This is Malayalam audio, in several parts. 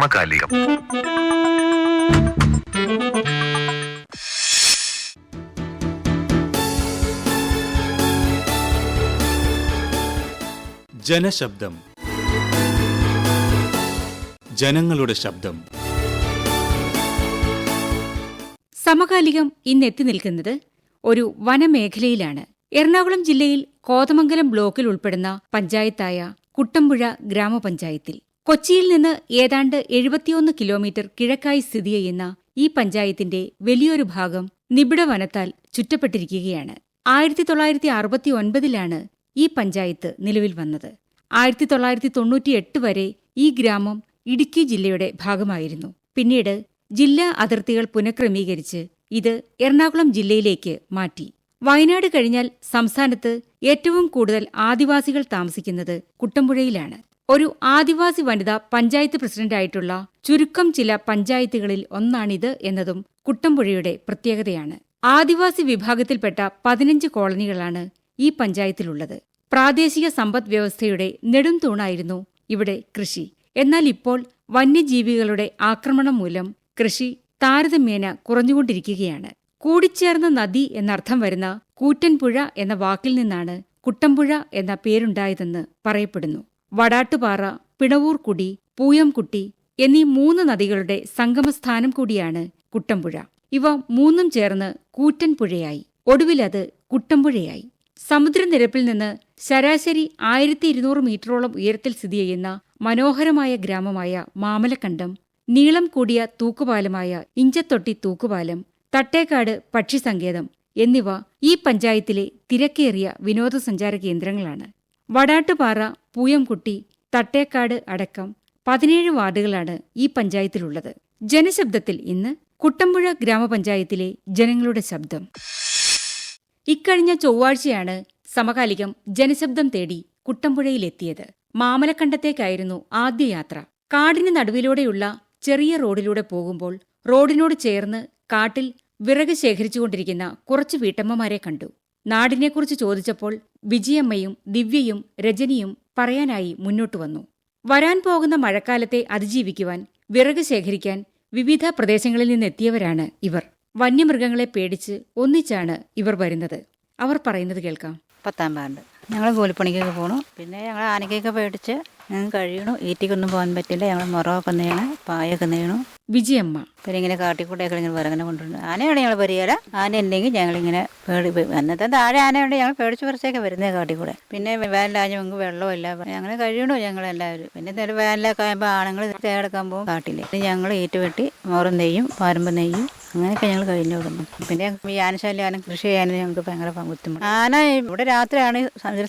സമകാലികം. ജനശബ്ദം. ജനങ്ങളുടെ ശബ്ദം. സമകാലികം ഇന്ന് എത്തി നിൽക്കുന്നത് ഒരു വനമേഖലയിലാണ്. എറണാകുളം ജില്ലയിൽ കോതമംഗലം ബ്ലോക്കിൽ ഉൾപ്പെടുന്ന പഞ്ചായത്തായ കുട്ടമ്പുഴ ഗ്രാമപഞ്ചായത്തിൽ. കൊച്ചിയിൽ നിന്ന് ഏതാണ്ട് എഴുപത്തിയൊന്ന് കിലോമീറ്റർ കിഴക്കായി സ്ഥിതി ചെയ്യുന്ന ഈ പഞ്ചായത്തിന്റെ വലിയൊരു ഭാഗം നിബിഡ വനത്താൽ ചുറ്റപ്പെട്ടിരിക്കുകയാണ്. ആയിരത്തി തൊള്ളായിരത്തി അറുപത്തി ഒൻപതിലാണ് ഈ പഞ്ചായത്ത് നിലവിൽ വന്നത്. ആയിരത്തി തൊള്ളായിരത്തി തൊണ്ണൂറ്റിയെട്ട് വരെ ഈ ഗ്രാമം ഇടുക്കി ജില്ലയുടെ ഭാഗമായിരുന്നു. പിന്നീട് ജില്ലാ അതിർത്തികൾ പുനഃക്രമീകരിച്ച് ഇത് എറണാകുളം ജില്ലയിലേക്ക് മാറ്റി. വയനാട് കഴിഞ്ഞാൽ സംസ്ഥാനത്ത് ഏറ്റവും കൂടുതൽ ആദിവാസികൾ താമസിക്കുന്നത് കുട്ടമ്പുഴയിലാണ്. ഒരു ആദിവാസി വനിത പഞ്ചായത്ത് പ്രസിഡന്റായിട്ടുള്ള ചുരുക്കം ചില പഞ്ചായത്തുകളിൽ ഒന്നാണിത് എന്നതും കുട്ടമ്പുഴയുടെ പ്രത്യേകതയാണ്. ആദിവാസി വിഭാഗത്തിൽപ്പെട്ട പതിനഞ്ച് കോളനികളാണ് ഈ പഞ്ചായത്തിലുള്ളത്. പ്രാദേശിക സമ്പദ് വ്യവസ്ഥയുടെ നെടും തൂണായിരുന്നു ഇവിടെ കൃഷി. എന്നാൽ ഇപ്പോൾ വന്യജീവികളുടെ ആക്രമണം മൂലം കൃഷി താരതമ്യേന കുറഞ്ഞുകൊണ്ടിരിക്കുകയാണ്. കൂടിച്ചേർന്ന നദി എന്നർത്ഥം വരുന്ന കൂറ്റൻപുഴ എന്ന വാക്കിൽ നിന്നാണ് കുട്ടമ്പുഴ എന്ന പേരുണ്ടായതെന്ന് പറയപ്പെടുന്നു. വടാട്ടുപാറ പിണവൂർക്കുടി പൂയംകുട്ടി എന്നീ മൂന്ന് നദികളുടെ സംഗമസ്ഥാനം കൂടിയാണ് കുട്ടമ്പുഴ. ഇവ മൂന്നും ചേർന്ന് കൂറ്റൻപുഴയായി ഒടുവിലത് കുട്ടമ്പുഴയായി. സമുദ്രനിരപ്പിൽ നിന്ന് ശരാശരി ആയിരത്തി ഇരുന്നൂറ് മീറ്ററോളം ഉയരത്തിൽ സ്ഥിതി ചെയ്യുന്ന മനോഹരമായ ഗ്രാമമായ മാമലക്കണ്ടം നീളം കൂടിയ തൂക്കുപാലമായ ഇഞ്ചത്തൊട്ടി തൂക്കുപാലം തട്ടേക്കാട് പക്ഷിസങ്കേതം എന്നിവ ഈ പഞ്ചായത്തിലെ തിരക്കേറിയ വിനോദസഞ്ചാര കേന്ദ്രങ്ങളാണ്. വടാട്ടുപാറ പൂയംകുട്ടി തട്ടേക്കാട് അടക്കം പതിനേഴ് വാർഡുകളാണ് ഈ പഞ്ചായത്തിലുള്ളത്. ജനശബ്ദത്തിൽ ഇന്ന് കുട്ടമ്പുഴ ഗ്രാമപഞ്ചായത്തിലെ ജനങ്ങളുടെ ശബ്ദം. ഇക്കഴിഞ്ഞ ചൊവ്വാഴ്ചയാണ് സമകാലികം ജനശബ്ദം തേടി കുട്ടമ്പുഴയിലെത്തിയത്. മാമലക്കണ്ടത്തേക്കായിരുന്നു ആദ്യ യാത്ര. കാടിന് നടുവിലൂടെയുള്ള ചെറിയ റോഡിലൂടെ പോകുമ്പോൾ റോഡിനോട് ചേർന്ന് കാട്ടിൽ വിറക് ശേഖരിച്ചുകൊണ്ടിരിക്കുന്ന കുറച്ച് വീട്ടമ്മമാരെ കണ്ടു. നാടിനെക്കുറിച്ച് ചോദിച്ചപ്പോൾ വിജയമ്മയും ദിവ്യയും രജനിയും പറയാനായി മുന്നോട്ടു വന്നു. വരാൻ പോകുന്ന മഴക്കാലത്തെ അതിജീവിക്കുവാൻ വിറക് ശേഖരിക്കാൻ വിവിധ പ്രദേശങ്ങളിൽ നിന്നെത്തിയവരാണ് ഇവർ. വന്യമൃഗങ്ങളെ പേടിച്ച് ഒന്നിച്ചാണ് ഇവർ വരുന്നത്. അവർ പറയുന്നത് കേൾക്കാം. പത്താം പാണ്ട് ഞങ്ങൾ കൂലിപ്പണിക്കൊക്കെ പോകണം പിന്നെ ഞങ്ങൾ ആനയ്ക്കൊക്കെ പേടിച്ച് ഞങ്ങൾ കഴിയണു. ഈറ്റിക്കൊന്നും പോകാൻ പറ്റില്ല. ഞങ്ങൾ മുറമൊക്കെ നീണു പായൊക്കെ നീണു വിജയമ്മ. പിന്നെ ഇങ്ങനെ കാട്ടിക്കൂടെയൊക്കെ ഇങ്ങനെ വിറങ്ങനെ കൊണ്ടുവരുന്നു. ആനയാണ് ഞങ്ങൾ പരിയല? ആന ഉണ്ടെങ്കിൽ ഞങ്ങളിങ്ങനെ പേടി അന്നത്തെ താഴെ ആനയുണ്ട്. ഞങ്ങൾ പേടിച്ച് പറിച്ചൊക്കെ വരുന്നത് കാട്ടിക്കൂടെ. പിന്നെ വേനലാഞ്ഞ് ഞങ്ങൾക്ക് വെള്ളമില്ല അങ്ങനെ കഴിയണു ഞങ്ങളെല്ലാവരും. പിന്നെ നേരെ വേനലൊക്കെ ആകുമ്പോൾ ആണുങ്ങൾ തേടെടുക്കാൻ പോകും കാട്ടിൽ ഞങ്ങൾ ഈറ്റ് വെട്ടി മുറം നെയ്യും പാരമ്പ് നെയ്യും അങ്ങനെയൊക്കെ ഞങ്ങൾ കഴിഞ്ഞു വിടുന്നു. പിന്നെ ഈ ആനശാലി ആന കൃഷി ചെയ്യാനും ഞങ്ങൾക്ക് ഭയങ്കര ബുദ്ധിമുട്ട്. ആന ഇവിടെ രാത്രിയാണ്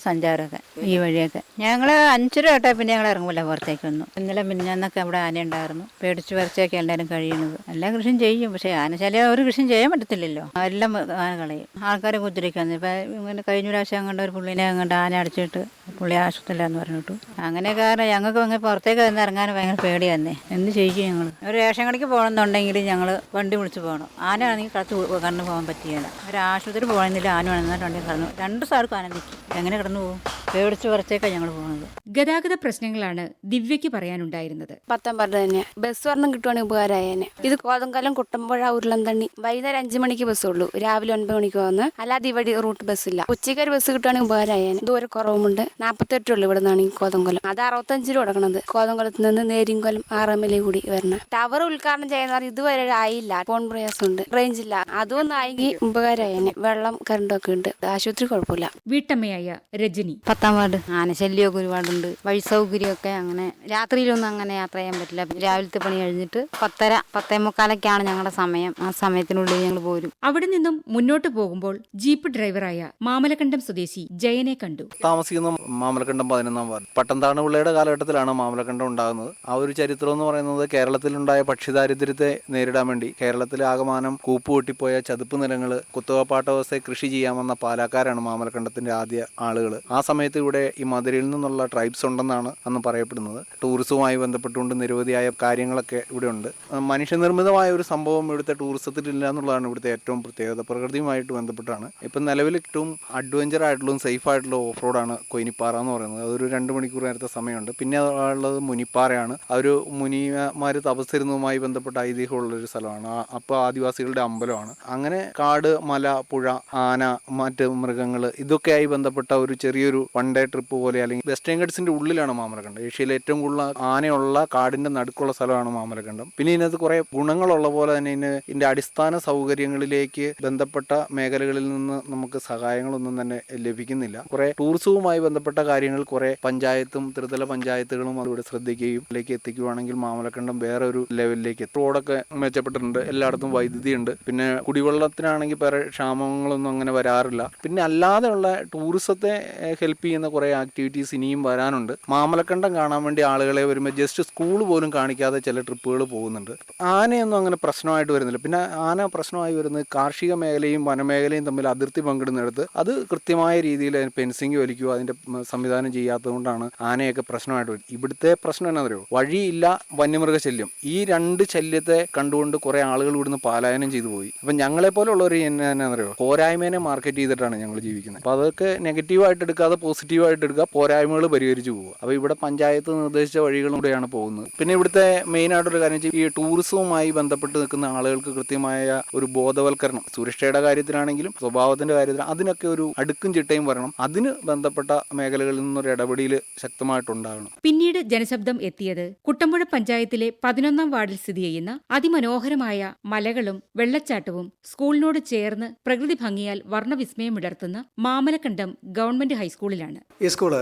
സഞ്ചാരമൊക്കെ ഈ വഴിയൊക്കെ. ഞങ്ങൾ അഞ്ചര തൊട്ടേ പിന്നെ ഞങ്ങൾ ഇറങ്ങൂല പുറത്തേക്കൊന്നും ഇന്നലെ മിന്നാന്നൊക്കെ അവിടെ ആന ഉണ്ടായിരുന്നു. പേടിച്ച് വരച്ചൊക്കെ എല്ലാവരും കഴിയുന്നത് എല്ലാ കൃഷിയും ചെയ്യും. പക്ഷേ ആനശല്യം ഒരു കൃഷിയും ചെയ്യാൻ പറ്റത്തില്ലല്ലോ. എല്ലാം ആന കളയും. ആൾക്കാരെ കുത്തിരിക്കുന്നു ഇപ്പം ഇങ്ങനെ കഴിഞ്ഞ പ്രാവശ്യം അങ്ങോട്ട് ഒരു പുള്ളിനെ അങ്ങോട്ട് ആന അടിച്ചിട്ട് പുള്ളി ആശുപത്രിയിലാന്ന് പറഞ്ഞിട്ടു. അങ്ങനെ കാരണം ഞങ്ങൾക്ക് അങ്ങനെ പുറത്തേക്ക് വന്ന് ഇറങ്ങാൻ ഭയങ്കര പേടിയാന്നേ. എന്ത് ചെയ്യും ഞങ്ങൾ ഒരു റേഷൻ കടയ്ക്ക് പോകണമെന്നുണ്ടെങ്കിൽ ഞങ്ങൾ വണ്ടി വിളിച്ച് പോകണം. ആന ആനയാണെങ്കിൽ കടത്ത് കടന്നു പോകാൻ പറ്റിയല്ല ഒരു ആശുപത്രി പോകണമെന്നില്ല. ആന വേണമെന്നാൽ വണ്ടി കടന്നു. രണ്ട് സാർക്കും ആന നിൽക്കും. എങ്ങനെ കടന്നു പോകും? പേടിച്ച് പുറത്തേക്കാണ് ഞങ്ങൾ പോകുന്നത് ഗതാഗത പ്രശ്നങ്ങളാണ് ദിവ്യയ്ക്ക് പറയാനുണ്ടായിരുന്നത്. പത്തൊമ്പത് തന്നെ. ബസ് വർണം കിട്ടുവാണെങ്കിൽ ഉപകാരമായേനെ ഇത് കോതങ്കലം കുട്ടമ്പുഴ ഉരുളന്തണ്ണി വൈകുന്നേരം അഞ്ചു മണിക്ക് ബസ് ബസ്സുള്ളൂ. രാവിലെ ഒൻപത് മണിക്ക് വന്ന് അല്ലാതെ ഇവിടെ റൂട്ട് ബസ് ഉച്ചയ്ക്ക് ഒരു ബസ് കിട്ടുവാണെങ്കിൽ ഉപകാരമായേനെ ദൂരെ കുറവുമുണ്ട്. നാൽപ്പത്തെട്ടുള്ളൂ ഇവിടെ നിന്നാണെങ്കിൽ കോതങ്കലം. അത് അറുപത്തഞ്ച് രൂപ കൊടുക്കണത്. കോതങ്കലത്ത് നിന്ന് നേരിങ്കലം ആറമ്മലേ കൂടി വരണം. ടവർ ഉദ്ഘാടനം ചെയ്യുന്നവർ ഇതുവരെ ആയില്ല. ഫോൺ പ്രയാസമുണ്ട്. റേഞ്ച് ഇല്ല അതൊന്നും ആയെങ്കിൽ ഉപകാരമായേനെ വെള്ളം കറണ്ടും ഒക്കെ ഉണ്ട്. ആശുപത്രി കുഴപ്പമില്ല. വീട്ടമ്മയായ രജനി. പത്താം വാർഡ് ആനശല്യമൊക്കെ ഒരുപാടുണ്ട്. വഴി സൗകര്യമൊക്കെ അങ്ങനെ രാത്രിയിലൊന്നും അങ്ങനെ യാത്ര ചെയ്യാൻ പറ്റില്ല. രാവിലത്തെ പണി കഴിഞ്ഞിട്ട് പത്തര പത്തേ മുക്കാലൊക്കെയാണ് ഞങ്ങളുടെ സമയം. ആ സമയത്തിനുള്ളിൽ ഞങ്ങൾ പോരും. അവിടെ നിന്നും മുന്നോട്ട് പോകുമ്പോൾ ജീപ്പ് ഡ്രൈവറായ മാമലക്കണ്ടം സ്വദേശി ജയനെ കണ്ടു. താമസിക്കുന്ന മാമലക്കണ്ടം പതിനൊന്നാം വാർഡ്. പട്ടംതാണ പിള്ളയുടെ കാലഘട്ടത്തിലാണ് മാമലക്കണ്ടം ഉണ്ടാകുന്നത്. ആ ഒരു ചരിത്രം എന്ന് പറയുന്നത് കേരളത്തിലുണ്ടായ പക്ഷിദാരിദ്ര്യത്തെ നേരിടാൻ വേണ്ടി കേരളത്തിലെ ആകമാനം കൂപ്പുപൊട്ടിപ്പോയ ചതുപ്പ് നിലങ്ങൾ കുത്തകപ്പാട്ട വ്യവസ്ഥയെ കൃഷി ചെയ്യാമെന്ന പാലക്കാരാണ് മാമലക്കണ്ടത്തിന്റെ ആദ്യ ആളുകൾ ആ സമയത്ത് ഇവിടെ ഈ മധുരയിൽ നിന്നുള്ള ട്രൈബ്സ് ഉണ്ടെന്നാണ് അന്ന് പറയപ്പെടുന്നത്. ടൂറിസവുമായി ബന്ധപ്പെട്ടുകൊണ്ട് നിരവധിയായ കാര്യങ്ങളൊക്കെ ഇവിടെ ഉണ്ട് മനുഷ്യനിർമ്മിതമായ ഒരു സംഭവം ഇവിടുത്തെ ടൂറിസത്തിലില്ല എന്നുള്ളതാണ് ഇവിടുത്തെ ഏറ്റവും പ്രത്യേകത. പ്രകൃതിയുമായിട്ട് ബന്ധപ്പെട്ടാണ്. ഇപ്പം നിലവിൽ ഏറ്റവും അഡ്വഞ്ചർ ആയിട്ടുള്ളതും സേഫ് ആയിട്ടുള്ള ഓഫ് റോഡാണ് കൊയിനിപ്പാറ എന്ന് പറയുന്നത്. അതൊരു രണ്ട് മണിക്കൂർ നേരത്തെ സമയമുണ്ട്. പിന്നെ ഉള്ളത് മുനിപ്പാറയാണ്. ആ ഒരു മുനിമാർ തപസ്സിരുന്നതുമായി ബന്ധപ്പെട്ട ഐതിഹ്യമുള്ള ഒരു സ്ഥലമാണ്. അപ്പോൾ ആദിവാസികളുടെ അമ്പലമാണ്. അങ്ങനെ കാട് മല പുഴ ആന മറ്റ് മൃഗങ്ങൾ ഇതൊക്കെയായി ബന്ധപ്പെട്ട ഒരു ചെറിയൊരു വൺ ഡേ ട്രിപ്പ് പോലെ അല്ലെങ്കിൽ വെസ്റ്റേൺ ഗഡ്സിന്റെ ഉള്ളിലാണ് മാമലക്കണ്ടം ഏഷ്യയിലെ ഏറ്റവും കൂടുതൽ ആനയുള്ള കാടിന്റെ നടുക്കുള്ള സ്ഥലമാണ് മാമലക്കണ്ടം പിന്നെ ഇതിനകത്ത് കുറെ ഗുണങ്ങളുള്ള പോലെ തന്നെ ഇതിന് ഇതിന്റെ അടിസ്ഥാന സൗകര്യങ്ങളിലേക്ക് ബന്ധപ്പെട്ട മേഖലകളിൽ നിന്ന് നമുക്ക് സഹായങ്ങളൊന്നും തന്നെ ലഭിക്കുന്നില്ല. കുറെ ടൂറിസവുമായി ബന്ധപ്പെട്ട കാര്യങ്ങൾ കുറെ പഞ്ചായത്തും ത്രിതല പഞ്ചായത്തുകളും അതിവിടെ ശ്രദ്ധിക്കുകയും അതിലേക്ക് എത്തിക്കുകയാണെങ്കിൽ മാമലക്കണ്ടം വേറെ ഒരു ലെവലിലേക്ക് റോഡൊക്കെ മെച്ചപ്പെട്ടിട്ടുണ്ട്. എല്ലായിടത്തും വൈദ്യുതി ഉണ്ട് പിന്നെ കുടിവെള്ളത്തിനാണെങ്കിൽ വേറെ ക്ഷാമങ്ങളൊന്നും അങ്ങനെ വരാറില്ല. പിന്നെ അല്ലാതെയുള്ള ടൂറിസത്തെ ഹെൽപ്പ് ചെയ്യുന്ന കുറേ ആക്ടിവിറ്റീസ് ഇനിയും വരാനുണ്ട്. മാമലക്കണ്ടം കാണാൻ വേണ്ടി ആളുകളെ വരുമ്പോൾ ജസ്റ്റ് സ്കൂൾ പോലും കാണിക്കാതെ ചില ട്രിപ്പുകൾ പോകുന്നുണ്ട്. ആനയൊന്നും അങ്ങനെ പ്രശ്നമായിട്ട് വരുന്നില്ല. പിന്നെ ആന പ്രശ്നമായി വരുന്നത് കാർഷിക മേഖലയും വനമേഖലയും തമ്മിൽ അതിർത്തി പങ്കിടുന്നിടത്ത് അത് കൃത്യമായ രീതിയിൽ ഫെൻസിങ് വലിക്കുക അതിന്റെ സംവിധാനം ചെയ്യാത്തതുകൊണ്ടാണ് ആനയൊക്കെ പ്രശ്നമായിട്ട് വരും ഇവിടുത്തെ പ്രശ്നം എന്നാ പറയുമോ വഴിയില്ല വന്യമൃഗ ശല്യം. ഈ രണ്ട് ശല്യത്തെ കണ്ടുകൊണ്ട് കുറെ ആളുകൾ ഇവിടുന്ന് പാലായനം ചെയ്തു പോയി. അപ്പൊ ഞങ്ങളെ പോലുള്ളവർ എന്നാ പറയുമോ പോരായ്മേനെ മാർക്കറ്റ് ചെയ്തിട്ടാണ് ഞങ്ങൾ ജീവിക്കുന്നത്. അപ്പോൾ അതൊക്കെ നെഗറ്റീവായിട്ട് എടുക്കാതെ പോസിറ്റീവായിട്ട് എടുക്കുക പോരായ്മകൾ പരിഹരിച്ചു പോകുക അപ്പോൾ ഇവിടെ പഞ്ചായത്ത് നിർദ്ദേശിച്ച വഴികളിലൂടെയാണ് പോകുന്നത്. പിന്നെ ഇവിടുത്തെ മെയിൻ ആയിട്ടൊരു കാര്യം വെച്ചാൽ ഈ ടൂറിസവുമായി ബന്ധപ്പെട്ട് നിൽക്കുന്ന ആളുകൾക്ക് കൃത്യമായ ഒരു ബോധവൽക്കരണം സുരക്ഷയുടെ കാര്യത്തിലാണെങ്കിലും സ്വഭാവത്തിന്റെ കാര്യത്തിലും അതിനൊക്കെ ഒരു അടുക്കും ചിട്ടയും വരണം. അതിന് ബന്ധപ്പെട്ട മേഖലകളിൽ നിന്നൊരു ഇടപെടൽ ശക്തമായിട്ടുണ്ടാകണം. പിന്നീട് ജനശബ്ദം എത്തിയത് കുട്ടമ്പുഴ പഞ്ചായത്തിലെ പതിനൊന്നാം വാർഡിൽ സ്ഥിതി ചെയ്യുന്ന അതിമനോഹരമായ മലകളും വെള്ളച്ചാട്ടവും സ്കൂളിനോട് ചേർന്ന് പ്രകൃതി ഭംഗിയാൽ വർണവിസ്മയമിടർത്തുന്ന മാമലക്കണ്ടം ഗവൺമെന്റ് ഹൈസ്കൂളിലാണ്. ഈ സ്കൂൾ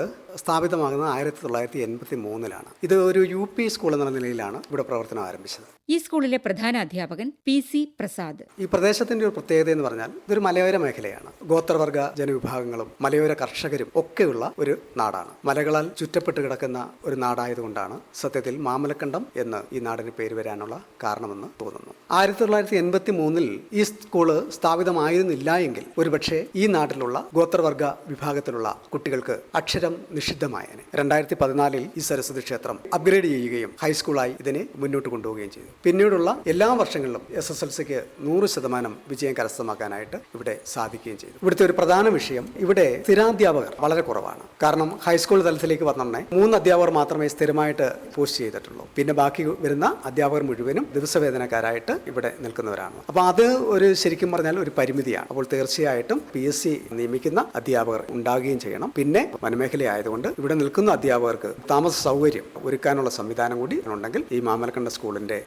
സ്ഥാപിതമാകുന്നത് ആയിരത്തി തൊള്ളായിരത്തി എൺപത്തി മൂന്നിലാണ്. ഇത് ഒരു യു പി സ്കൂൾ എന്ന നിലയിലാണ് ഇവിടെ പ്രവർത്തനം ആരംഭിച്ചത്. ഈ സ്കൂളിലെ പ്രധാന അധ്യാപകൻ പി സി പ്രസാദ്. ഈ പ്രദേശത്തിന്റെ ഒരു പ്രത്യേകത എന്ന് പറഞ്ഞാൽ ഇതൊരു മലയോര മേഖലയാണ്. ഗോത്രവർഗ ജനവിഭാഗങ്ങളും മലയോര കർഷകരും ഒക്കെയുള്ള ഒരു നാടാണ്. മലകളാൽ ചുറ്റപ്പെട്ട് കിടക്കുന്ന ഒരു നാടായതുകൊണ്ടാണ് സത്യത്തിൽ മാമലക്കണ്ടം എന്ന് ഈ നാടിന് പേര് വരാനുള്ള കാരണമെന്ന് തോന്നുന്നു. ആയിരത്തി തൊള്ളായിരത്തി എൺപത്തി മൂന്നിൽ ഈ സ്കൂൾ സ്ഥാപിതമായിരുന്നില്ല എങ്കിൽ ഒരുപക്ഷെ ഈ നാട്ടിലുള്ള ഗോത്രവർഗ വിഭാഗത്തിലുള്ള കുട്ടികൾക്ക് അക്ഷരം നിഷിദ്ധമായേനെ. രണ്ടായിരത്തി പതിനാലിൽ ഈ സരസ്വതി ക്ഷേത്രം അപ്ഗ്രേഡ് ചെയ്യുകയും ഹൈസ്കൂളായി ഇതിനെ മുന്നോട്ട് കൊണ്ടുപോവുകയും ചെയ്തു. പിന്നീടുള്ള എല്ലാ വർഷങ്ങളിലും എസ് എസ് എൽ സിക്ക് നൂറ് ശതമാനം വിജയം കരസ്ഥമാക്കാനായിട്ട് ഇവിടെ സാധിക്കുകയും ചെയ്തു. ഇവിടുത്തെ ഒരു പ്രധാന വിഷയം ഇവിടെ സ്ഥിരാധ്യാപകർ വളരെ കുറവാണ്. കാരണം ഹൈസ്കൂൾ തലത്തിലേക്ക് വന്നെ മൂന്ന് അധ്യാപകർ മാത്രമേ സ്ഥിരമായിട്ട് പോസ്റ്റ് ചെയ്തിട്ടുള്ളൂ. പിന്നെ ബാക്കി വരുന്ന അധ്യാപകർ മുഴുവനും ദിവസവേതനക്കാരായിട്ട് ഇവിടെ നിൽക്കുന്നവരാണ്. അപ്പോൾ അത് ഒരു ശരിക്കും പറഞ്ഞാൽ ഒരു പരിമിതിയാണ്. അപ്പോൾ തീർച്ചയായിട്ടും പി എസ് സി നിയമിക്കുന്ന അധ്യാപകർ ഉണ്ടാകുകയും ചെയ്യണം. പിന്നെ വനമേഖല ആയതുകൊണ്ട് ഇവിടെ നിൽക്കുന്ന അധ്യാപകർക്ക് താമസ സൗകര്യം ഒരുക്കാനുള്ള സംവിധാനം കൂടി ഉണ്ടെങ്കിൽ ഈ മാമലക്കണ്ട സ്കൂളിന്റെ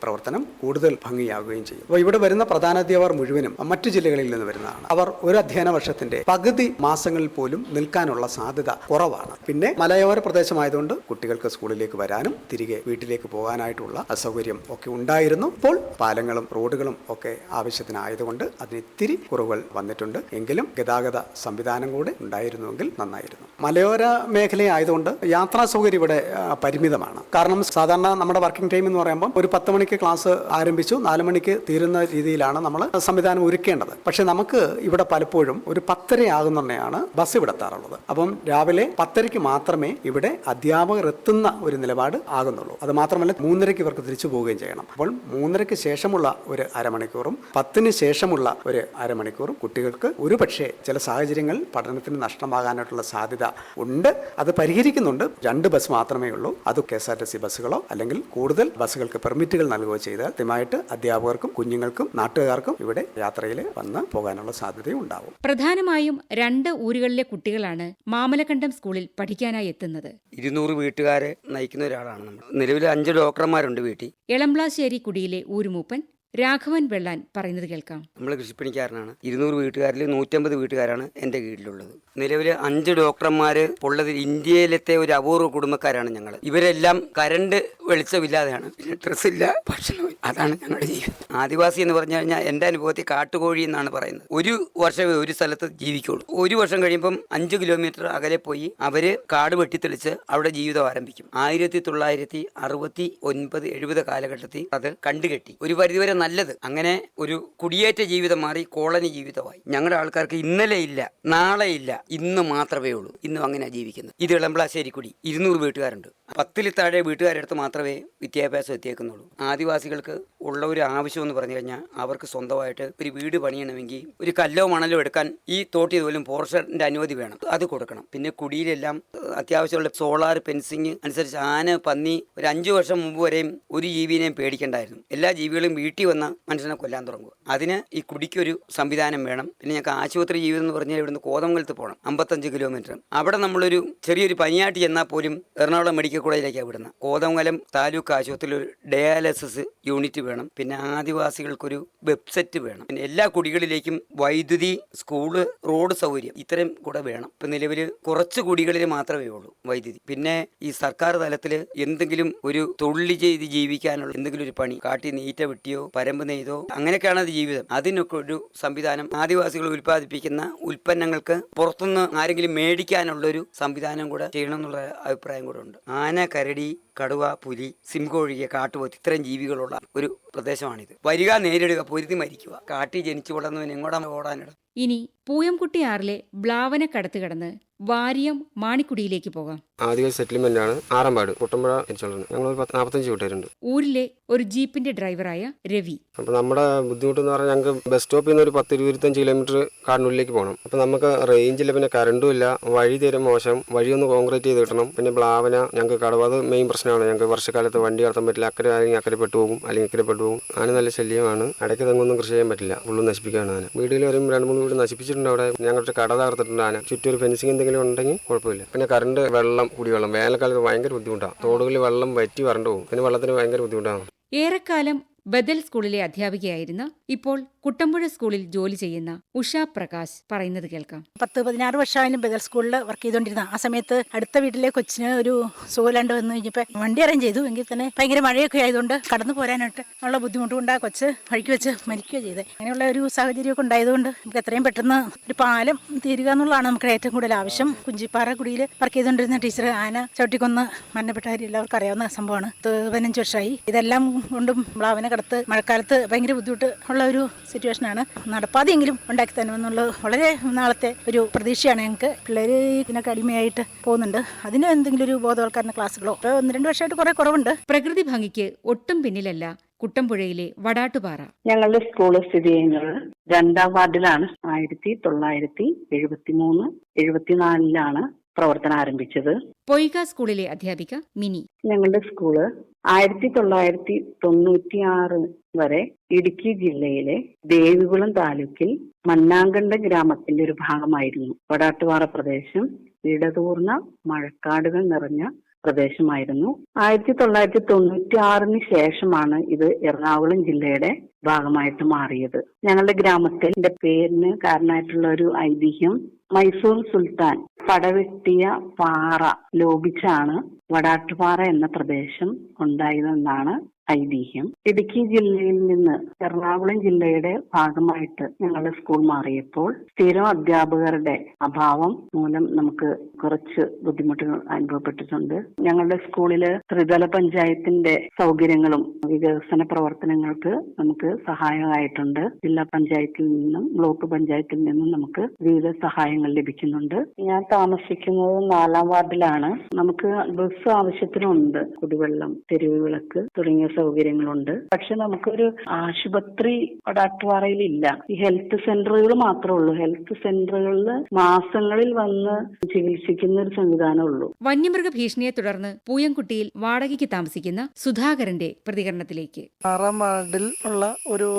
കൂടുതൽ ഭംഗിയാവുകയും ചെയ്യും. അപ്പോൾ ഇവിടെ വരുന്ന പ്രധാനാധ്യാപകർ മുഴുവനും മറ്റു ജില്ലകളിൽ നിന്ന് വരുന്നതാണ്. അവർ ഒരു അധ്യയന വർഷത്തിന്റെ പകുതി മാസങ്ങളിൽ പോലും നിൽക്കാനുള്ള സാധ്യത കുറവാണ്. പിന്നെ മലയോര പ്രദേശമായതുകൊണ്ട് കുട്ടികൾക്ക് സ്കൂളിലേക്ക് വരാനും തിരികെ വീട്ടിലേക്ക് പോകാനായിട്ടുള്ള അസൗകര്യം ഒക്കെ ഉണ്ടായിരുന്നു. ഇപ്പോൾ പാലങ്ങളും റോഡുകളും ഒക്കെ ആവശ്യത്തിനായതുകൊണ്ട് അതിന് ഇത്തിരി കുറവുകൾ വന്നിട്ടുണ്ട്. എങ്കിലും ഗതാഗത സംവിധാനം കൂടെ ഉണ്ടായിരുന്നുവെങ്കിൽ നന്നായിരുന്നു. മലയോര മേഖലയായതുകൊണ്ട് യാത്രാ സൗകര്യം ഇവിടെ പരിമിതമാണ്. കാരണം സാധാരണ നമ്മുടെ വർക്കിംഗ് ടൈം എന്ന് പറയുമ്പോൾ ഒരു പത്ത് മണിക്ക് ക്ലാസ് ആരംഭിച്ചു. നാല് മണിക്ക് തീരുന്ന രീതിയിലാണ് നമ്മൾ സംവിധാനം ഒരുക്കേണ്ടത്. പക്ഷെ നമുക്ക് ഇവിടെ പലപ്പോഴും ഒരു പത്തര ആകുന്നതാണ് ബസ് ഇവിടെ എത്താറുള്ളത്. അപ്പം രാവിലെ പത്തരയ്ക്ക് മാത്രമേ ഇവിടെ അധ്യാപകർ എത്തുന്ന ഒരു നിലപാട് ആകുന്നുള്ളൂ. അത് മാത്രമല്ല മൂന്നരയ്ക്ക് ഇവർക്ക് തിരിച്ചു പോവുകയും ചെയ്യണം. അപ്പോൾ മൂന്നരയ്ക്ക് ശേഷമുള്ള ഒരു അരമണിക്കൂറും പത്തിന് ശേഷമുള്ള ഒരു അരമണിക്കൂറും കുട്ടികൾക്ക് ഒരു പക്ഷേ ചില സാഹചര്യങ്ങൾ പഠനത്തിന് നഷ്ടമാകാനായിട്ടുള്ള സാധ്യത ഉണ്ട്. അത് പരിഹരിക്കുന്നുണ്ട്. രണ്ട് ബസ് മാത്രമേ ഉള്ളൂ. അത് K S R T C ബസ്സുകളോ അല്ലെങ്കിൽ കൂടുതൽ ബസ്സുകൾക്ക് പെർമിറ്റുകൾ നൽകുകയോ ചെയ്താൽ കൃത്യമായിട്ട് അധ്യാപകർക്കും കുഞ്ഞുങ്ങൾക്കും നാട്ടുകാർക്കും ഇവിടെ യാത്രയിൽ വന്ന് പോകാനുള്ള സാധ്യതയും ഉണ്ടാവും. പ്രധാനമായും രണ്ട് ഊരുകളിലെ കുട്ടികളാണ് മാമലക്കണ്ടം സ്കൂളിൽ പഠിക്കാനായി എത്തുന്നത്. ഇരുന്നൂറ് വീട്ടുകാരെ നയിക്കുന്ന ഒരാളാണ് നമ്മൾ. നിലവിൽ അഞ്ച് ഡോക്ടർമാരുണ്ട് വീട്ടിൽ. എളംപ്ലാശ്ശേരി കുടിയിലെ ഊരുമൂപ്പൻ രാഘവൻ വെള്ളാൻ പറയുന്നത് കേൾക്കാം. നമ്മൾ കൃഷിപ്പണിക്കാരനാണ്. ഇരുന്നൂറ് വീട്ടുകാരിൽ നൂറ്റമ്പത് വീട്ടുകാരാണ് എന്റെ കീഴിലുള്ളത്. നിലവിൽ അഞ്ച് ഡോക്ടർമാർ ഉള്ളത് ഇന്ത്യയിലത്തെ ഒരു അപൂർവ കുടുംബക്കാരാണ് ഞങ്ങൾ ഇവരെല്ലാം കരണ്ട് വെളിച്ചമില്ലാതെയാണ്. പിന്നെ ഡ്രസ്സില്ല ഭക്ഷണം അതാണ് ഞങ്ങളുടെ ജീവിതം. ആദിവാസി എന്ന് പറഞ്ഞു കഴിഞ്ഞാൽ എന്റെ അനുഭവത്തിൽ കാട്ടുകോഴി എന്നാണ് പറയുന്നത്. ഒരു വർഷമേ ഒരു സ്ഥലത്ത് ജീവിക്കുള്ളൂ. ഒരു വർഷം കഴിയുമ്പം അഞ്ച് കിലോമീറ്റർ അകലെ പോയി അവർ കാട് വെട്ടിത്തെളിച്ച് അവിടെ ജീവിതം ആരംഭിക്കും. ആയിരത്തി തൊള്ളായിരത്തി അറുപത്തി ഒൻപത് എഴുപത് കാലഘട്ടത്തിൽ അത് കണ്ടുകെട്ടി. ഒരു പരിധിവരെ നല്ലത്. അങ്ങനെ ഒരു കുടിയേറ്റ ജീവിതം മാറി കോളനി ജീവിതമായി. ഞങ്ങളുടെ ആൾക്കാർക്ക് ഇന്നലെ ഇല്ല നാളെ ഇല്ല ഇന്ന് മാത്രമേ ഉള്ളൂ. ഇന്നും അങ്ങനെ ജീവിക്കുന്നത്. ഇത് ഇളമ്പളാശ്ശേരിക്കുടി ഇരുന്നൂറ് വീട്ടുകാരുണ്ട്. പത്തിൽ താഴെ വീട്ടുകാരെടുത്ത് മാത്രമേ വിദ്യാഭ്യാസം എത്തിയേക്കുന്നുള്ളൂ. ആദിവാസികൾക്ക് ഉള്ള ഒരു ആവശ്യം എന്ന് പറഞ്ഞു കഴിഞ്ഞാൽ അവർക്ക് സ്വന്തമായിട്ട് ഒരു വീട് പണിയണമെങ്കിൽ ഒരു കല്ലോ മണലോ എടുക്കാൻ ഈ തോട്ടി പോലും പോർഷന്റെ അനുമതി വേണം. അത് കൊടുക്കണം. പിന്നെ കുടിയിലെല്ലാം അത്യാവശ്യമുള്ള സോളാർ ഫെൻസിങ് അനുസരിച്ച് ആന പന്നി ഒരു അഞ്ചു വർഷം മുമ്പ് വരെയും ഒരു ജീവിനെയും പേടിക്കണ്ടായിരുന്നു. എല്ലാ ജീവികളും വീട്ടിൽ വന്ന മനുഷ്യനെ കൊല്ലാൻ തുടങ്ങും. അതിന് ഈ കുടിക്കൊരു സംവിധാനം വേണം. പിന്നെ ഞങ്ങൾക്ക് ആശുപത്രി ജീവിതം എന്ന് പറഞ്ഞാൽ ഇവിടുന്ന് കോതമംഗലത്ത് പോകണം അമ്പത്തഞ്ച് കിലോമീറ്റർ. അവിടെ നമ്മളൊരു ചെറിയൊരു പനിയാട്ടി ചെന്നാൽ പോലും എറണാകുളം മെഡിക്കൽ കോളേജിലേക്കാണ് വിടുന്നത്. കോതമംഗലം താലൂക്ക് ആശുപത്രിയിൽ ഒരു ഡയാലിസിസ് യൂണിറ്റ് വേണം. പിന്നെ ആദിവാസികൾക്കൊരു വെബ്സൈറ്റ് വേണം. പിന്നെ എല്ലാ കുടികളിലേക്കും വൈദ്യുതി സ്കൂൾ റോഡ് സൗകര്യം ഇത്രയും കൂടെ വേണം. ഇപ്പം നിലവിൽ കുറച്ച് കുടികളിൽ മാത്രമേ ഉള്ളൂ വൈദ്യുതി. പിന്നെ ഈ സർക്കാർ തലത്തിൽ എന്തെങ്കിലും ഒരു തൊഴിൽ ചെയ്ത് ജീവിക്കാനുള്ള എന്തെങ്കിലും ഒരു പണി കാട്ടി നീറ്റ വെട്ടിയോ പരമ്പ് നെയ്തോ അങ്ങനെയൊക്കെയാണ് അത് ജീവിതം. അതിനൊക്കെ ഒരു സംവിധാനം ആദിവാസികൾ ഉൽപ്പാദിപ്പിക്കുന്ന ഉൽപ്പന്നങ്ങൾക്ക് പുറത്തുനിന്ന് ആരെങ്കിലും മേടിക്കാനുള്ളൊരു സംവിധാനം കൂടെ ചെയ്യണമെന്നുള്ള അഭിപ്രായം കൂടെ ഉണ്ട്. ആന കരടി കടുവ പുലി സിംഹോഴിക കാട്ടുപോത്ത് ഇത്തരം ജീവികളുള്ള ഒരു പ്രദേശമാണിത്. വരിക നേരിടുക പൊരുതി മരിക്കുക. കാട്ടിൽ ജനിച്ചു വളർന്നവൻ എങ്ങോട്ടാണ് ഓടാനിടം? ഇനി പൂയംകുട്ടിയാറിലെ ബ്ലാവനക്കടത്ത് കടന്ന് വാരിയം മാണിക്കുടിയിലേക്ക് പോകാം. ആദ്യ സെറ്റിൽമെന്റ് ആണ് ആറമ്പാട് കുട്ടമ്പുഴ ഞങ്ങൾ നാൽപ്പത്തഞ്ച് കൂട്ടുകാരുണ്ട്. ഊരിലെ ഒരു ജീപ്പിന്റെ ഡ്രൈവറായ രവി. അപ്പൊ നമ്മുടെ ബുദ്ധിമുട്ട് എന്ന് പറഞ്ഞാൽ ഞങ്ങൾക്ക് ബസ് സ്റ്റോപ്പിൽ നിന്ന് ഒരു പത്ത് ഇരുപത്തഞ്ച് കിലോമീറ്റർ കാടിനുള്ളിലേക്ക് പോകണം അപ്പൊ നമുക്ക് റേഞ്ചില്ല പിന്നെ കറണ്ടും ഇല്ല. വഴി തീരെ മോശം. വഴിയൊന്ന് ഒന്ന് കോൺക്രീറ്റ് ചെയ്ത് കിട്ടണം. പിന്നെ ബ്ലാവന ഞങ്ങൾക്ക് കടവ് അത് മെയിൻ പ്രശ്നമാണ്. ഞങ്ങൾക്ക് വർഷക്കാലത്ത് വണ്ടി നടത്താൻ പറ്റില്ല. അക്കരെ ആരെങ്കിലും അക്കരെ പെട്ടു പോകും അല്ലെങ്കിൽ ഇക്കരെ പെട്ടു പോകും. ആന നല്ല ശല്യമാണ്. ഇടയ്ക്ക് തെങ്ങൊന്നും കൃഷി ചെയ്യാൻ പറ്റില്ല. ഫുള്ളും നശിപ്പിക്കുകയാണ് ആന. വീടുകളിൽ വരും രണ്ട് മൂന്ന് വീട് നശിപ്പിച്ചിട്ടുണ്ട് അവിടെ. ഞങ്ങളുടെ കട തകർത്തിട്ടുണ്ട് ആന. ചുറ്റും ഫെൻസിങ് എന്തെങ്കിലും ഉണ്ടെങ്കിൽ കുഴപ്പമില്ല. പിന്നെ കറണ്ട് വെള്ളം കുടിവെള്ളം. വേനൽക്കാലത്ത് ഭയങ്കര ബുദ്ധിമുട്ടാണ് തോടുകളിൽ വെള്ളം വറ്റി വരണ്ടു പോകും. പിന്നെ വെള്ളത്തിന് ഭയങ്കര ബുദ്ധിമുട്ടാണ്. ഏറെക്കാലം ബദൽ സ്കൂളിലെ അധ്യാപികയായിരുന്ന ഇപ്പോൾ കുട്ടമ്പുഴ സ്കൂളിൽ ജോലി ചെയ്യുന്ന ഉഷ പ്രകാശ് പറയുന്നത് കേൾക്കാം. പത്ത് പതിനാറ് വർഷമായാലും ബദൽ സ്കൂളിൽ വർക്ക് ചെയ്തുകൊണ്ടിരുന്ന ആ സമയത്ത് അടുത്ത വീട്ടിലെ കൊച്ചിന് ഒരു സുഖമില്ലാണ്ട് വന്നു കഴിഞ്ഞപ്പോൾ വണ്ടി അറേഞ്ച് ചെയ്തു. എങ്കിൽ തന്നെ ഭയങ്കര മഴയൊക്കെ ആയതുകൊണ്ട് കടന്നു പോരാനായിട്ട് ഉള്ള ബുദ്ധിമുട്ട് കൊണ്ട് ആ കൊച്ച് വഴിക്ക് വെച്ച് മരിക്കുകയോ ചെയ്തത് അങ്ങനെയുള്ള ഒരു സാഹചര്യമൊക്കെ ഉണ്ടായതുകൊണ്ട് നമുക്ക് എത്രയും പെട്ടെന്ന് ഒരു പാലം തീരുക എന്നുള്ളതാണ് നമുക്ക് ഏറ്റവും കൂടുതൽ ആവശ്യം. കുഞ്ചിപ്പാറ കുടിയിൽ വർക്ക് ചെയ്തുകൊണ്ടിരുന്ന ടീച്ചർ ആന ചവിട്ടിക്കൊന്ന് മരണപ്പെട്ട കാര്യം എല്ലാവർക്കും അറിയാവുന്ന സംഭവമാണ്. പതിനഞ്ച് വർഷമായി. ഇതെല്ലാം കൊണ്ടും ബ്ലാവന കടത്ത് മഴക്കാലത്ത് ഭയങ്കര ബുദ്ധിമുട്ട് ഉള്ള ഒരു സിറ്റുവേഷനാണ് നടപ്പാതെയെങ്കിലും ഉണ്ടാക്കി തരുമെന്നുള്ളത് വളരെ നാളത്തെ ഒരു പ്രതീക്ഷയാണ് ഞങ്ങൾക്ക്. പിള്ളേർ ഇതിനൊക്കെ അടിമയായിട്ട് പോകുന്നുണ്ട്. അതിന് എന്തെങ്കിലും ഒരു ബോധവൽക്കരണ ക്ലാസ്സുകളോ? ഇപ്പോൾ ഒന്ന് രണ്ട് വർഷമായിട്ട് കുറേ കുറവുണ്ട്. പ്രകൃതി ഭംഗിക്ക് ഒട്ടും പിന്നിലല്ല കുട്ടമ്പുഴയിലെ വടാട്ടുപാറ. ഞങ്ങളുടെ സ്കൂൾ സ്ഥിതി ചെയ്യുന്നത് രണ്ടാം വാർഡിലാണ്. ആയിരത്തി തൊള്ളായിരത്തി എഴുപത്തി മൂന്ന് എഴുപത്തിനാലിലാണ് പ്രവർത്തനം ആരംഭിച്ചത് പൊയ്ക സ്കൂളിലെ അധ്യാപിക മിനി. ഞങ്ങളുടെ സ്കൂൾ ആയിരത്തി തൊള്ളായിരത്തി തൊണ്ണൂറ്റി ആറ് വരെ ഇടുക്കി ജില്ലയിലെ ദേവികുളം താലൂക്കിൽ മന്നാങ്കണ്ട ഗ്രാമത്തിന്റെ ഒരു ഭാഗമായിരുന്നു. വടാട്ടുപാറ പ്രദേശം ഇടതൂർന്ന മഴക്കാടുകൾ നിറഞ്ഞ പ്രദേശമായിരുന്നു. ആയിരത്തി തൊള്ളായിരത്തി തൊണ്ണൂറ്റി ആറിന് ശേഷമാണ് ഇത് എറണാകുളം ജില്ലയുടെ ഭാഗമായിട്ട് മാറിയത്. ഞങ്ങളുടെ ഗ്രാമത്തിന്റെ പേരിന് കാരണമായിട്ടുള്ള ഒരു ഐതിഹ്യം മൈസൂർ സുൽത്താൻ പടവെട്ടിയ പാറ ലോപിച്ചാണ് വടാട്ടുപാറ എന്ന പ്രദേശം ഉണ്ടായതെന്നാണ് ഐതിഹ്യം. ഇടുക്കി ജില്ലയിൽ നിന്ന് എറണാകുളം ജില്ലയുടെ ഭാഗമായിട്ട് ഞങ്ങളുടെ സ്കൂൾ മാറിയപ്പോൾ സ്ഥിരം അധ്യാപകരുടെ അഭാവം മൂലം നമുക്ക് കുറച്ച് ബുദ്ധിമുട്ടുകൾ അനുഭവപ്പെട്ടിട്ടുണ്ട്. ഞങ്ങളുടെ സ്കൂളിൽ ത്രിതല പഞ്ചായത്തിന്റെ സൗകര്യങ്ങളും വികസന പ്രവർത്തനങ്ങൾക്ക് നമുക്ക് സഹായമായിട്ടുണ്ട് ജില്ലാ പഞ്ചായത്തിൽ നിന്നും ബ്ലോക്ക് പഞ്ചായത്തിൽ നിന്നും നമുക്ക് വിവിധ സഹായങ്ങൾ ലഭിക്കുന്നുണ്ട്. ഞാൻ താമസിക്കുന്നത് നാലാം വാർഡിലാണ്. നമുക്ക് ബസ് ആവശ്യത്തിനുണ്ട്. കുടിവെള്ളം തെരുവ് വിളക്ക് തുടങ്ങിയ സൗകര്യങ്ങളുണ്ട്. പക്ഷെ നമുക്കൊരു ആശുപത്രി ഡാക്ടർവാറയിൽ ഇല്ല. ഈ ഹെൽത്ത് സെന്ററുകൾ മാത്രമേ ഉള്ളൂ. ഹെൽത്ത് സെന്ററുകളിൽ മാസങ്ങളിൽ വന്ന് ചികിത്സിക്കുന്ന ഒരു സംവിധാനം ഉള്ളൂ. വന്യമൃഗ ഭീഷണിയെ തുടർന്ന് പൂയംകുട്ടിയിൽ വാടകയ്ക്ക് താമസിക്കുന്ന സുധാകരന്റെ പ്രതികരണത്തിലേക്ക്. ആറാം വാർഡിൽ ഉള്ള ഒരു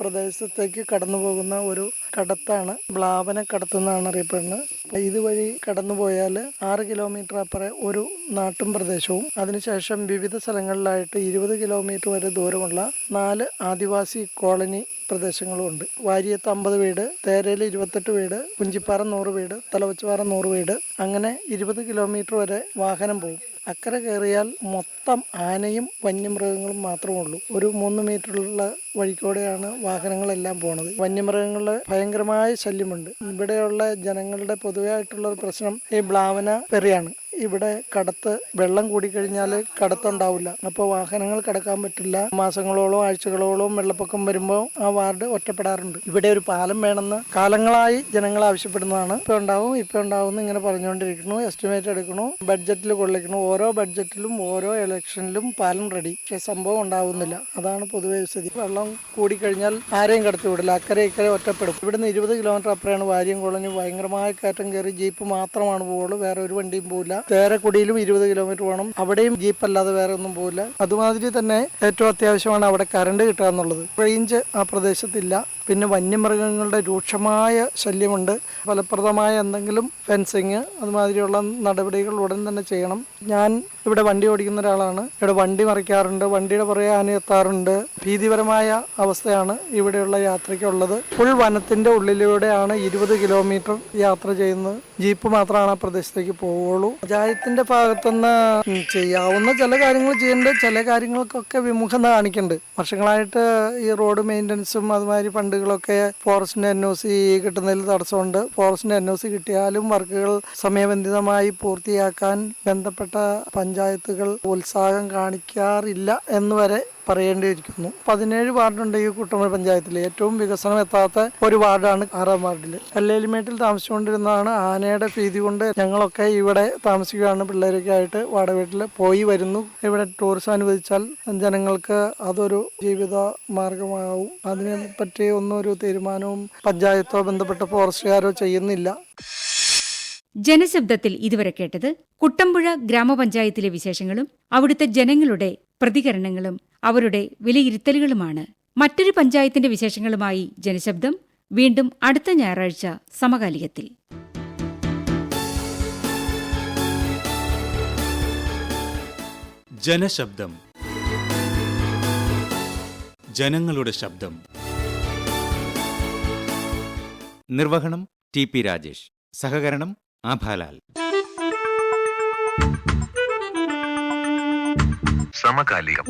പ്രദേശത്തേക്ക് കടന്നു പോകുന്ന ഒരു കടത്താണ് ബ്ലാവന കടത്തുന്നാണ് അറിയപ്പെടുന്നത്. ഇതുവഴി കടന്നു പോയാൽ ആറ് കിലോമീറ്റർ അപ്പുറം ഒരു നാട്ടും പ്രദേശവും. അതിനുശേഷം വിവിധ സ്ഥലങ്ങളിലായിട്ട് ഇരുപത് കിലോമീറ്റർ വരെ ദൂരമുള്ള നാല് ആദിവാസി കോളനി പ്രദേശങ്ങളും ഉണ്ട് വാരിയത്ത് അമ്പത് വീട് തേരയിൽ ഇരുപത്തെട്ട് വീട് കുഞ്ചിപ്പാറ നൂറ് വീട് തലവച്ചുപാറ നൂറ് വീട് അങ്ങനെ ഇരുപത് കിലോമീറ്റർ വരെ വാഹനം പോകും. അക്കരെ കയറിയാൽ മൊത്തം ആനയും വന്യമൃഗങ്ങളും മാത്രമേ ഉള്ളൂ ഒരു മൂന്ന് മീറ്ററുള്ള വഴിക്കൂടെയാണ് വാഹനങ്ങളെല്ലാം പോണത്. വന്യമൃഗങ്ങളുടെ ഭയങ്കരമായ ശല്യമുണ്ട്. ഇവിടെയുള്ള ജനങ്ങളുടെ പൊതുവെ ആയിട്ടുള്ള ഒരു പ്രശ്നം ഈ ബ്ലാവന പെറിയാണ്. ഇവിടെ കടത്ത് വെള്ളം കൂടിക്കഴിഞ്ഞാൽ കടത്തുണ്ടാവില്ല. അപ്പോൾ വാഹനങ്ങൾ കടക്കാൻ പറ്റില്ല. മാസങ്ങളോളം ആഴ്ചകളോളം വെള്ളപ്പൊക്കം വരുമ്പോൾ ആ വാർഡ് ഒറ്റപ്പെടാറുണ്ട്. ഇവിടെ ഒരു പാലം വേണമെന്ന് കാലങ്ങളായി ജനങ്ങൾ ആവശ്യപ്പെടുന്നതാണ്. ഇപ്പോൾ ഉണ്ടാവും ഇപ്പോൾ ഉണ്ടാവും എന്ന് ഇങ്ങനെ പറഞ്ഞുകൊണ്ടിരിക്കുന്നു. എസ്റ്റിമേറ്റ് എടുക്കണു ബഡ്ജറ്റിൽ കൊള്ളിക്കണു ഓരോ ബഡ്ജറ്റിലും ഓരോ ഇലക്ഷനിലും പാലം റെഡി പക്ഷേ സംഭവം ഉണ്ടാവുന്നില്ല. അതാണ് പൊതുവെ സ്ഥിതി. വെള്ളം കൂടിക്കഴിഞ്ഞാൽ ആരെയും കടത്തി വിടില്ല. അക്കരെ ഇക്കരെ ഒറ്റപ്പെടും. ഇവിടുന്ന് ഇരുപത് കിലോമീറ്റർ അപ്പുറമാണ് വാര്യം കോളനി ഭയങ്കരമായ കയറ്റം കയറി ജീപ്പ് മാത്രമാണ് പോവുള്ളൂ. വേറെ ഒരു വണ്ടിയും പോവില്ല. തേരക്കുടിയിലും ഇരുപത് കിലോമീറ്റർ വേണം അവിടെയും ജീപ്പ് അല്ലാതെ വേറെ ഒന്നും പോകില്ല അതുമാതിരി തന്നെ ഏറ്റവും അത്യാവശ്യമാണ് അവിടെ കറണ്ട് കിട്ടുക എന്നുള്ളത്. റേഞ്ച് ആ പ്രദേശത്തില്ല. പിന്നെ വന്യമൃഗങ്ങളുടെ രൂക്ഷമായ ശല്യമുണ്ട്. ഫലപ്രദമായ എന്തെങ്കിലും ഫെൻസിങ് അതുമാതിരിയുള്ള നടപടികൾ ഉടൻ തന്നെ ചെയ്യണം. ഞാൻ ഇവിടെ വണ്ടി ഓടിക്കുന്ന ഒരാളാണ്. ഇവിടെ വണ്ടി മറിക്കാറുണ്ട്. വണ്ടിയുടെ പുറകെ ആന എത്താറുണ്ട്. ഭീതിപരമായ അവസ്ഥയാണ് ഇവിടെയുള്ള യാത്രയ്ക്കുള്ളത്. ഫുൾ വനത്തിന്റെ ഉള്ളിലൂടെയാണ് ഇരുപത് കിലോമീറ്റർ യാത്ര ചെയ്യുന്നത്. ജീപ്പ് മാത്രമാണ് ആ പ്രദേശത്തേക്ക് പോവുള്ളൂ പഞ്ചായത്തിന്റെ ഭാഗത്തുനിന്ന് ചെയ്യാവുന്ന ചില കാര്യങ്ങൾ ചെയ്യേണ്ടത് ചില കാര്യങ്ങൾക്കൊക്കെ വിമുഖത കാണിക്കുന്നുണ്ട്. വർഷങ്ങളായിട്ട് ഈ റോഡ് മെയിന്റനൻസും അതുമാതിരി ഫണ്ടുകളൊക്കെ ഫോറസ്റ്റിന്റെ എൻ ഒ സി കിട്ടുന്നതിൽ തടസ്സമുണ്ട്. ഫോറസ്റ്റിന്റെ എൻ ഒ സി കിട്ടിയാലും വർക്കുകൾ സമയബന്ധിതമായി പൂർത്തിയാക്കാൻ ബന്ധപ്പെട്ട പഞ്ചായത്തുകൾ ഉത്സാഹം കാണിക്കാറില്ല എന്ന് വരെ പറയേണ്ടിയിരിക്കുന്നു. പതിനേഴ് വാർഡുണ്ട് ഈ കുട്ടമ്പ പഞ്ചായത്തിൽ. ഏറ്റവും വികസനം എത്താത്ത ഒരു വാർഡാണ് ആറാം വാർഡിൽ കല്ലേലിമേട്ടിൽ താമസിച്ചുകൊണ്ടിരുന്നതാണ് ആനയുടെ ഭീതി കൊണ്ട് ഞങ്ങളൊക്കെ ഇവിടെ താമസിക്കുകയാണ്. പിള്ളേരൊക്കെ ആയിട്ട് വാടക വീട്ടിൽ പോയി വരുന്നു. ഇവിടെ ടൂറിസം അനുവദിച്ചാൽ ജനങ്ങൾക്ക് അതൊരു ജീവിത മാർഗമാവും. അതിനെ പറ്റി ഒന്നും ഒരു തീരുമാനവും പഞ്ചായത്തോ ബന്ധപ്പെട്ട ഫോറസ്റ്റുകാരോ ചെയ്യുന്നില്ല. ജനശബ്ദത്തിൽ ഇതുവരെ കേട്ടത് കുട്ടമ്പുഴ ഗ്രാമപഞ്ചായത്തിലെ വിശേഷങ്ങളും അവിടുത്തെ ജനങ്ങളുടെ പ്രതികരണങ്ങളും അവരുടെ വിലയിരുത്തലുകളുമാണ്. മറ്റൊരു പഞ്ചായത്തിന്റെ വിശേഷങ്ങളുമായി ജനശബ്ദം വീണ്ടും അടുത്ത ഞായറാഴ്ച സമകാലികത്തിൽ. ജനശബ്ദം. ജനങ്ങളുടെ ശബ്ദം. നിർവഹണം ടി പി രാജേഷ്. സഹകരണം ആഭാലാൽ സമകാലികം.